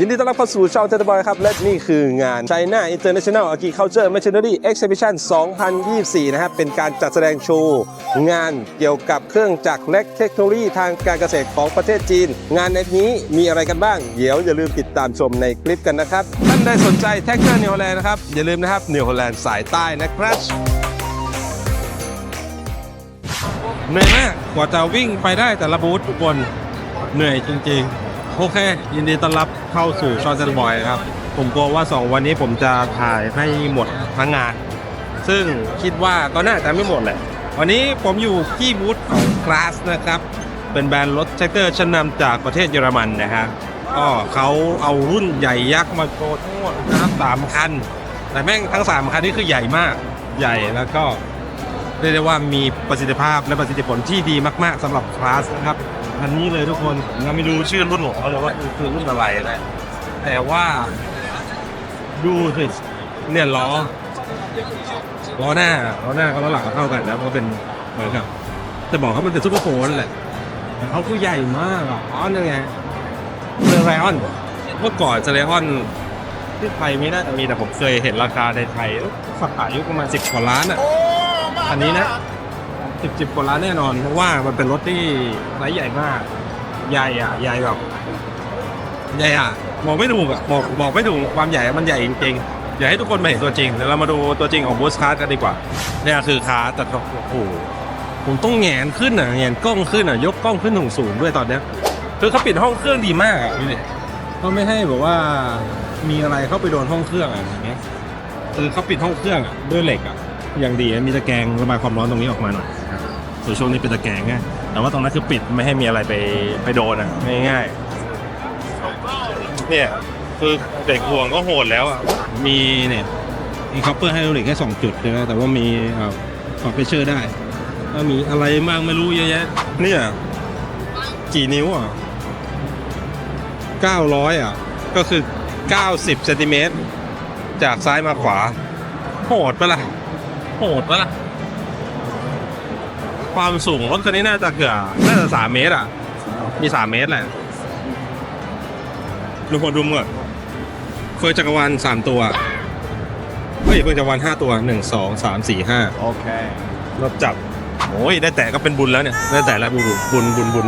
ยินดีต้อนรับเข้าสู่ช่องเทอร์บอยครับ และนี่คืองาน China International Agriculture Machinery Exhibition 2024 นะครับ เป็นการจัดแสดงโชว์ งานเกี่ยวกับเครื่องจักรและเทคโนโลยีทางการเกษตรของประเทศจีน งานในนี้มีอะไรกันบ้าง เดี๋ยวอย่าลืมติดตามชมในคลิปกันนะครับ ท่านใดสนใจแท็กเตอร์นิวโฮแลนด์นะครับ อย่าลืมนะครับนิวโฮแลนด์สายใต้นะครับเหนื่อยมากกว่าจะวิ่งไปได้แต่ละบูธทุกคนเหนื่อยจริงๆ โอเค ยินดีต้อนรับเข้าสู่ชอนเซนบอยครับ ผมกลัวว่า 2 วันนี้ผมจะถ่ายให้หมดทั้งงาน ซึ่งคิดว่าก็น่าจะไม่หมดแหละ วันนี้ผมอยู่ที่บูธของคลาสนะครับ เป็นแบรนด์รถแท็กเตอร์ชั้นนำจากประเทศเยอรมันนะครับก็เขาเอารุ่นใหญ่ยักษ์มาโชว์ทั้งหมดนะครับสามคัน แต่แม่งทั้งสามคันนี่คือใหญ่มาก ใหญ่แล้วก็เรียกได้ว่ามีประสิทธิภาพและประสิทธิผลที่ดีมาก ๆสำหรับคลาสนะครับ อันนี้เลยทุกคนยังไม่รู้ชื่อรุ่นของเขาเลยว่าคือรุ่นอะไรนะแต่ว่าดูสิเนี่ยล้อล้อหน้าล้อหน้ากับล้อหลังก็เท่ากันนะเพราะเป็นเหมือนกับแต่บอกเขามันเป็นซุปเปอร์โฟนแหละแต่เขาคือใหญ่มากอะอ๋อนี่ไงเซอร์ไรออนเมื่อก่อนเซอร์ไรออนที่ไทยไม่น่าจะมีแต่ผมเคยเห็นราคาในไทยสักขายอยู่ประมาณสิบกว่าล้านอะอันนี้นะ สิบสิบกว่าล้านแน่นอน เพราะว่ามันเป็นรถที่ไซส์ใหญ่มาก ใหญ่อะ ใหญ่แบบใหญ่อะบอกไม่ถูกอะบอกบอกไม่ถูกความใหญ่มันใหญ่จริงๆอยากให้ทุกคนมาเห็นตัวจริงเดี๋ยวเรามาดูตัวจริงของบูสคาร์กันดีกว่าเนี่ยคือคาร์แต่โอ้โหผมต้องแหงนขึ้นอะแหงนกล้องขึ้นอะยกกล้องขึ้นสูงสูงด้วยตอนเนี้ยคือเขาปิดห้องเครื่องดีมากอะดูดิเขาไม่ให้แบบว่ามีอะไรเข้าไปโดนห้องเครื่องอะอย่างเงี้ยคือเขาปิดห้องเครื่องอะด้วยเหล็กอะอย่างดีมีตะแกรงระบายความร้อนตรงนี้ออกมาหน่อย ครับส่วนช่วงนี้เป็นตะแกรงไงแต่ว่าตรงนั้นคือปิดไม่ให้มีอะไรไปไปโดนอะง่ายๆเนี่ยคือเด็กห่วงก็โหดแล้วอะมีเนี่ยมีคัพเปอร์ให้เหล็กแค่สองจุดใช่ไหมแต่ว่ามีเอ่อปรับเพชเชอร์ได้แล้วมีอะไรมากไม่รู้เยอะแยะเนี่ยกี่นิ้วอะ900 อะ ก็คือ 90เซนติเมตรจากซ้ายมาขวา โหดปะล่ะ โหดปะล่ะ ความสูงรถคันนี้น่าจะเกือบน่าจะสามเมตรอะ มีสามเมตรแหละดูคนดูมือเฟอร์จักรวาลสามตัวเฮ้ยเฟอร์จักรวาลห้าตัวหนึ่งสองสามสี่ห้า Okay. รถจับโอ้ยได้แต่ก็เป็นบุญแล้วเนี่ย ได้แต่แล้วบุญบุญบุญบุญ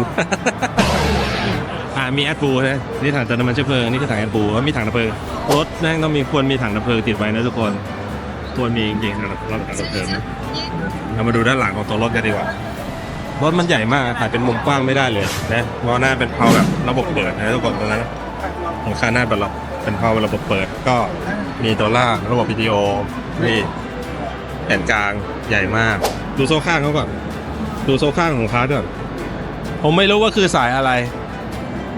อ่ามีแอดปูนะนี่ถังเติมน้ำมันเชื้อเพลิงนี่คือถังแอดปูแล้วมีถังดับเพลิงรถแม่งต้องมีควรมีถังดับเพลิงติดไว้นะทุกคน ควมีจริงๆถังดับถังดับเพลิงเรามาดูด้านหลังของตัวรถกันดีกว่ารถมันใหญ่มากถ่ายเป็นมุมกว้างไม่ได้เลยนะเพราะหน้าเป็นเพาแบบระบบเปิดนะทุกคนตรงนั้นของข้างหน้าเป็นระบบเป็นเพาระบบเปิด ก็มีตัวล่างระบบวิดีโอนี่แผ่นกลางใหญ่มาก ดูโซ่ข้างเขาก่อน ดูโซ่ข้างของคาร์ดก่อนผมไม่รู้ว่าคือสายอะไร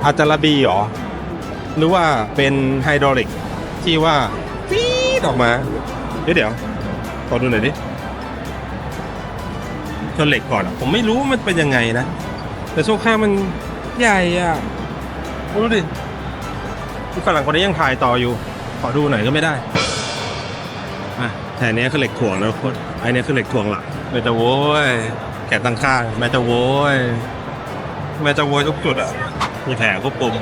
อาจจะระบีหรอ หรือว่าเป็นไฮดรอลิกที่ว่าฟีดออกมา ดี๋ยวเดี๋ยวขอดูหน่อยดิชนเหล็กก่อนอผมไม่รู้มันเป็นยังไงนะ แต่โซ่ข้างมันใหญ่อะดูดิที่ฝรั่งคนนี้ยังถ่ายต่ออยู่ ขอดูหน่อยก็ไม่ได้อะแถวนี้คือเหล็กถ่วงแล้วคนไอเนี้ยคือเหล็กถ่วงหลักแม่จะโว้ยแกะตั้งข้างแม่จะโว้ยแม่จะโว้ยทุกจุดอะมีแผงควบคุม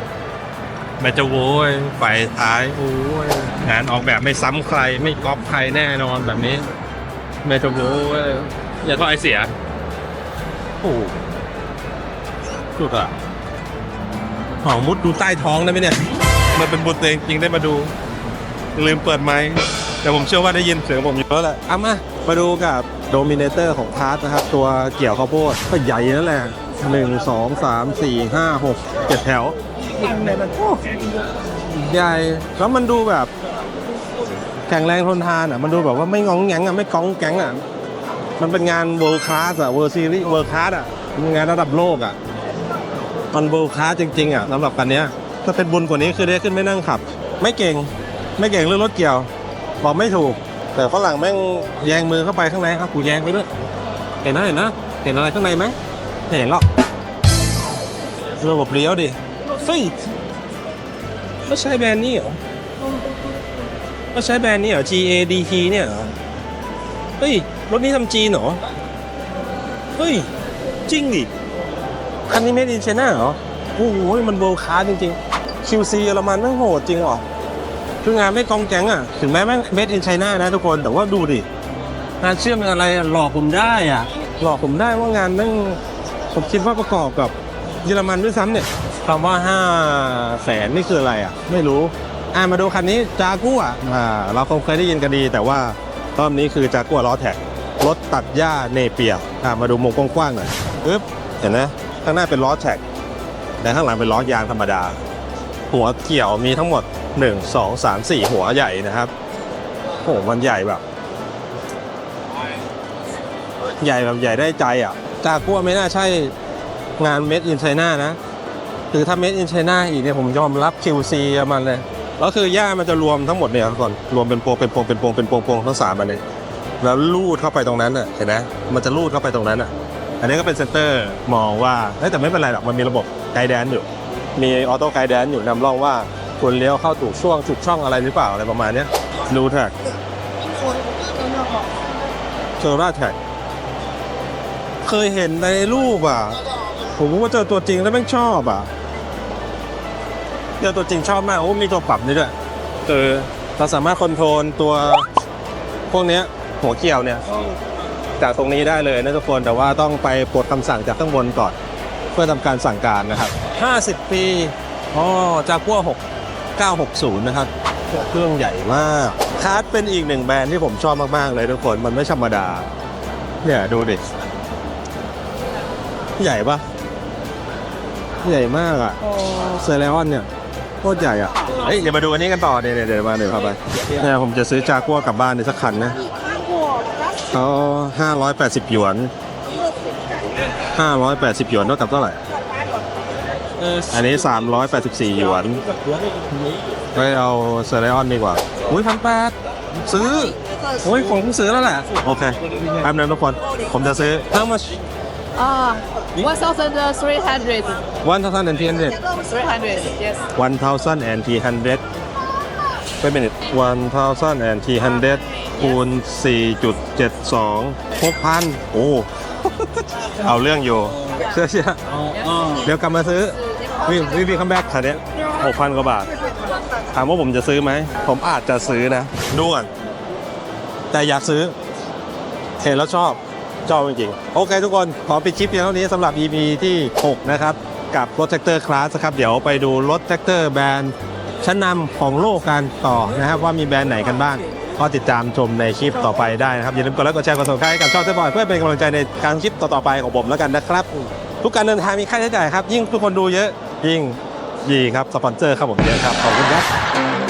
แมจะโว้ยไฟท้ายโอ้ยงานออกแบบไม่ซ้ำใครไม่ก๊อปใครแน่นอนแบบนี้แมจะโว้ยอย่าท่อไอเสียโอ้สุดอะหอมุดดูใต้ท้องได้ไหมเนี่ย มันเป็นบุญเองจริงได้มาดู ลืมเปิดไมค์แต่ผมเชื่อว่าได้ยินเสียงผมอยู่แล้วแหละเอามามาดูกับโดมิเนเตอร์ของพาร์ทนะครับ ตัวเกี่ยวข้าวโพดก็ใหญ่นั่นแหละ หนึ่งสองสามสี่ห้าหกเจ็ดแถวโอ้ใหญ่แล้วมันดูแบบแข็งแรงทนทานอะ มันดูแบบว่าไม่งองแงงอะ ไม่ก้องแกงอะ มันเป็นงาน world class อะ world series world class อะมันงานระดับโลกอะมัน world class จริง ๆ อะสำหรับคันเนี้ย ถ้าเป็นบุญกว่านี้คือได้ขึ้นไม่นั่งขับ ไม่เก่ง ไม่เก่งเรื่องรถเกี่ยว บอกไม่ถูก แต่ฝรั่งแม่งแยงมือเข้าไปข้างในครับกูแยงไปด้วยเห็นนะเห็นนะเห็นอะไรข้างในไหม เห็นหรอกระบบเลี้ยวดิเฮ้ยก็ใช้แบรนด์นี้เหรอก็ใช้แบรนด์นี้เหรอ G A D T เนี่ยเหรอ เฮ้ย รถนี้ทำจีนเหรอ เฮ้ย จริงดิ คันนี้ made in China เหรอ โอ้โห มันโบคาจริงๆ QC เยอรมันแม่งโหดจริงเหรอ คืองานไม่กองแก๊งอะ ถึงแม้แม่งเมดอินไชน่านะทุกคน แต่ว่าดูดิ งานเชื่อมอะไรอะหลอกผมได้อะ หลอกผมได้ว่างานแม่ง ผมคิดว่าประกอบกับเยอรมันด้วยซ้ำเนี่ยคำว่าห้าแสนนี่คืออะไรอะ ไม่รู้ อ่ามาดูคันนี้จากัวอ่าเราคงเคยได้ยินกันดี แต่ว่ารอบนี้คือจากัวล้อแท็กรถตัดหญ้าเนเปียอ่ามาดูมุมกว้างๆหน่อยปึ๊บเห็นไหมข้างหน้าเป็นล้อแท็กแต่ข้างหลังเป็นล้อยางธรรมดา หัวเกี่ยวมีทั้งหมด 1 2 3 4 หัวใหญ่นะครับโอ้โหมันใหญ่แบบ ใหญ่แบบใหญ่ได้ใจอะ จากัวไม่น่าใช่งาน Made in China นะคือถ้า Made in China อีกเนี่ยผมยอมรับ QC กับมันเลยแล้วคือหญ้ามันจะรวมทั้งหมดเนี่ยก่อนรวมเป็นพวงเป็นพวงเป็นพวงเป็นพวงพวงทั้งสามอันเลยแล้วลูดเข้าไปตรงนั้นอะเห็นไหมมันจะลูดเข้าไปตรงนั้นอะ อันนี้ก็เป็นเซนเตอร์มองว่าเฮ้ยแต่ไม่เป็นไรหรอกมันมีระบบไกด์แดนอยู่ มีออโต้ไกด์แดนอยู่นำร่องว่าควรเลี้ยวเข้าถูกช่วงถูกช่องอะไรหรือเปล่าอะไรประมาณเนี้ยดูแท็กเจอราแท็ก เคยเห็นในรูปอะ ผมว่าเจอตัวจริงแล้วแม่งชอบอะเจอตัวจริงชอบมาก โอ้มีตัวปรับนี่ด้วยเออเราสามารถคอนโทรลตัวพวกเนี้ยหัวเกี่ยวเนี่ย จากตรงนี้ได้เลยนะทุกคนแต่ว่าต้องไปปลดคำสั่งจากข้างบนก่อน เพื่อทำการสั่งการนะครับ 50 ปีอ๋อจากพวก6 960 นะครับเครื่องใหญ่มากคาร์ดเป็นอีกหนึ่งแบรนด์ที่ผมชอบมาก ๆ เลยทุกคน มันไม่ธรรมดา เนี่ย ดูดิ ใหญ่ปะใหญ่มากอะเซเลออนเนี่ยโคตรใหญ่อะเฮ้ยเดี๋ยวมาดูอันนี้กันต่อเดี๋ยวเดี๋ยวเดี๋ยวมาเดี๋ยวพาไปเนี่ยผมจะซื้อจากัวกลับบ้านในสักคันนะเขาห้าร้อยแปดสิบหยวนห้าร้อยแปดสิบหยวนเท่ากับเท่าไหร่อันนี้สามร้อยแปดสิบสี่หยวนไปเอาเซเรออนดีกว่าอุ้ยพันแปดซื้อโอ้ยผมเพิ่งซื้อแล้วแหละโอเคแป๊บนึงทุกคนผมจะซื้อ how much Ah, 1,300. one thousand and three hundred 300, yes. one thousand and three hundred เป็น minute one thousand and three hundred คูณสี่จุดเจ็ดสองหกพันโอ้ เอาเรื่องอยู่ เชื่อเชื่อเดี๋ยวกลับมาซื้อวิวิวีคัมแบ็กคันเนี้ยหกพันกว่าบาท ถามว่าผมจะซื้อไหม ผมอาจจะซื้อนะดูก่อนแต่อยากซื้อ เห็นแล้วชอบ ชอบจริงๆโอเคทุกคน ขอปิดคลิปเพียงเท่านี้สำหรับ EP ที่ 6 นะครับ กับรถแท็กเตอร์คลาสครับ เดี๋ยวไปดูรถแท็กเตอร์แบรนด์ชั้นนำของโลกกันต่อนะครับ ว่ามีแบรนด์ไหนกันบ้างก็ติดตามชมในคลิปต่อไปได้นะครับ อย่าลืมกดไลค์กดแชร์กด subscribe ให้กับช่องเทบอยเพื่อเป็นกำลังใจในการคลิปต่อๆไปของผมแล้วกันนะครับ ทุกการเดินทางมีค่าใช้จ่ายครับ ยิ่งทุกคนดูเยอะยิ่งดีครับสปอนเซอร์ครับผมเยอะครับขอบคุณครับ